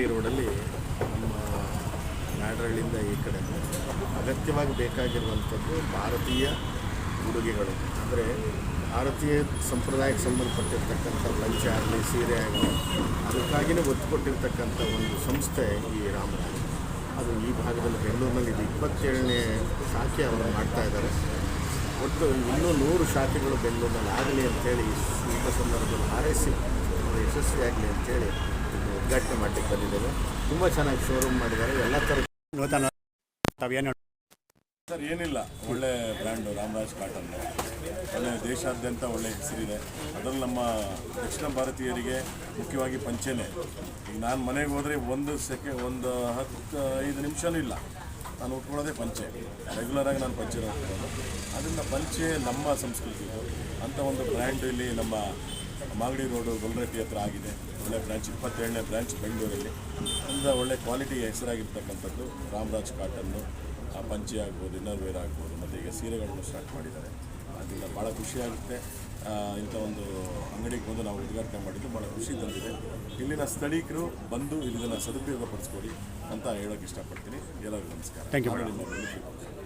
ಈ ರೋಡಲ್ಲಿ ನಮ್ಮ ನಾಡರಳ್ಳಿಯಿಂದ ಈ ಕಡೆ ಅಗತ್ಯವಾಗಿ ಬೇಕಾಗಿರುವಂಥದ್ದು ಭಾರತೀಯ ಉಡುಗೆಗಳು. ಅಂದರೆ ಭಾರತೀಯ ಸಂಪ್ರದಾಯಕ್ಕೆ ಸಂಬಂಧಪಟ್ಟಿರ್ತಕ್ಕಂಥ ಲಂಚ ಆಗಲಿ ಸೀರೆ ಆಗಲಿ ಅದಕ್ಕಾಗಿಯೇ ಒತ್ತು ಕೊಟ್ಟಿರ್ತಕ್ಕಂಥ ಒಂದು ಸಂಸ್ಥೆ ಈ ರಾಮರಾಜ್. ಅದು ಈ ಭಾಗದಲ್ಲಿ ಬೆಂಗಳೂರಿನಲ್ಲಿ ಇದು. ಇಪ್ಪತ್ತೇಳನೇ ಶಾಖೆ ಅವರು ಮಾಡ್ತಾ ಇದ್ದಾರೆ. ಒಟ್ಟು ಇನ್ನೂ ನೂರು ಶಾಖೆಗಳು ಬೆಂಗಳೂರಿನಲ್ಲಿ ಆಗಲಿ ಅಂತೇಳಿ ಈ ಸಂದರ್ಭದಲ್ಲಿ ಹಾರೈಸಿ, ಅವರು ಯಶಸ್ವಿಯಾಗಲಿ ಅಂತೇಳಿ ಉದ್ಘಾಟನೆ ಮಾಡಲಿಕ್ಕೆ ಬಂದಿದ್ದೇವೆ. ತುಂಬ ಚೆನ್ನಾಗಿ ಶೋರೂಮ್ ಮಾಡಿದ್ದಾರೆ. ಎಲ್ಲ ಥರ ನೂತನ ತಾವೇನು? ಸರ್ ಏನಿಲ್ಲ. ಒಳ್ಳೆ ಬ್ರ್ಯಾಂಡು ರಾಮರಾಜ್ ಕಾಟನ್ ಒಳ್ಳೆ ದೇಶಾದ್ಯಂತ ಒಳ್ಳೆ ಹೆಸರಿದೆ. ಅದರಲ್ಲಿ ನಮ್ಮ ದಕ್ಷಿಣ ಭಾರತೀಯರಿಗೆ ಮುಖ್ಯವಾಗಿ ಪಂಚೆನೆ. ಈಗ ನಾನು ಮನೆಗೆ ಹೋದರೆ ಒಂದು ಸೆಕೆ ಒಂದು ಹತ್ತು ಐದು ನಿಮಿಷನೂ ಇಲ್ಲ. ನಾನು ಉಟ್ಕೊಳ್ಳೋದೇ ಪಂಚೆ. ರೆಗ್ಯುಲರಾಗಿ ನಾನು ಪಂಚೆ ಉಟ್ಕೊಳ್ಳೋದು. ಅದರಿಂದ ಪಂಚೆ ನಮ್ಮ ಸಂಸ್ಕೃತಿ ಅಂಥ ಒಂದು ಬ್ರ್ಯಾಂಡ್ ಇಲ್ಲಿ ನಮ್ಮ ಮಾಗಡಿ ರೋಡು ಗೊಲ್ರಟ್ಟಿ ಹತ್ರ ಆಗಿದೆ. ಒಳ್ಳೆ ಬ್ರ್ಯಾಂಚ್ ಇಪ್ಪತ್ತೇಳನೇ ಬ್ರ್ಯಾಂಚ್ ಬೆಂಗಳೂರಲ್ಲಿ. ಅಂದರೆ ಒಳ್ಳೆ ಕ್ವಾಲಿಟಿ ಹೆಸರಾಗಿರ್ತಕ್ಕಂಥದ್ದು ರಾಮರಾಜ್ ಕಾಟನ್ನು ಆ ಪಂಚೆ ಆಗ್ಬೋದು ಇನ್ನರ್ವೇರ್ ಆಗ್ಬೋದು ಮತ್ತು ಈಗ ಸೀರೆಗಳನ್ನು ಸ್ಟಾರ್ಟ್ ಮಾಡಿದ್ದಾರೆ. ಅದರಿಂದ ಭಾಳ ಖುಷಿಯಾಗುತ್ತೆ ಇಂಥ ಒಂದು ಅಂಗಡಿಗೆ ಬಂದು ನಾವು ಉದ್ಘಾಟನೆ ಮಾಡಿದ್ದು ಭಾಳ ಖುಷಿ ತಂದಿದೆ. ಇಲ್ಲಿನ ಸ್ಥಳೀಕರು ಬಂದು ಇದನ್ನು ಸದುಪಯೋಗ ಪಡಿಸ್ಕೊಡಿ ಅಂತ ಹೇಳೋಕೆ ಇಷ್ಟಪಡ್ತೀನಿ. ಎಲ್ಲರಿಗೂ ನಮಸ್ಕಾರ. Thank you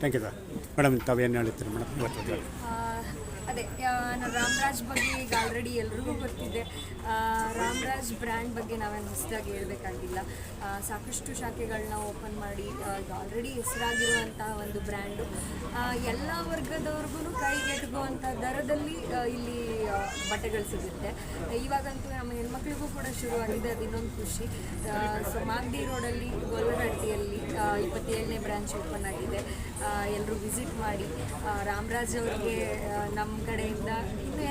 thank you sir madam ತಾವೇನು ಹೇಳ್ತೀರಿ ಮೇಡಮ್ ಇವತ್ತು ಆ, ಅದೇ ಆ, ನಾನು ರಾಮರಾಜ್ ಬಗ್ಗೆ ಈಗ ಆಲ್ರೆಡಿ ಎಲ್ರಿಗೂ ಗೊತ್ತಿದೆ. ರಾಮರಾಜ್ ಬ್ರ್ಯಾಂಡ್ ಬಗ್ಗೆ ನಾವೇನು ಹೊಸದಾಗಿ ಹೇಳಬೇಕಾಗಿಲ್ಲ. ಸಾಕಷ್ಟು ಶಾಖೆಗಳನ್ನ ಓಪನ್ ಮಾಡಿ ಈಗ ಆಲ್ರೆಡಿ ಹೆಸರಾಗಿರುವಂತಹ ಒಂದು ಬ್ರ್ಯಾಂಡು ಎಲ್ಲ ವರ್ಗದವ್ರಿಗೂ ಕೈಗೆಟುಕುವಂಥ ದರದಲ್ಲಿ ಇಲ್ಲಿ ಬಟ್ಟೆಗಳು ಸಿಗುತ್ತೆ. ಇವಾಗಂತೂ ನಮ್ಮ ಹೆಣ್ಮಕ್ಳಿಗೂ ಕೂಡ ಶುರುವಾಗಿದೆ, ಅದು ಇನ್ನೊಂದು ಖುಷಿ. ಸೊ ಮಾಗಡಿ ರೋಡಲ್ಲಿ ಗೊಲ್ಲರಹಟ್ಟಿಯಲ್ಲಿ ಇಪ್ಪತ್ತೇಳನೇ ಬ್ರ್ಯಾಂಚ್ ಓಪನ್ ಆಗಿದೆ. ಎಲ್ಲರೂ ವಿಸಿಟ್ ಮಾಡಿ ರಾಮರಾಜ್ ಅವ್ರಿಗೆ ನಮ್ಮ ಕಡೆಯಿಂದ ಇನ್ನೂ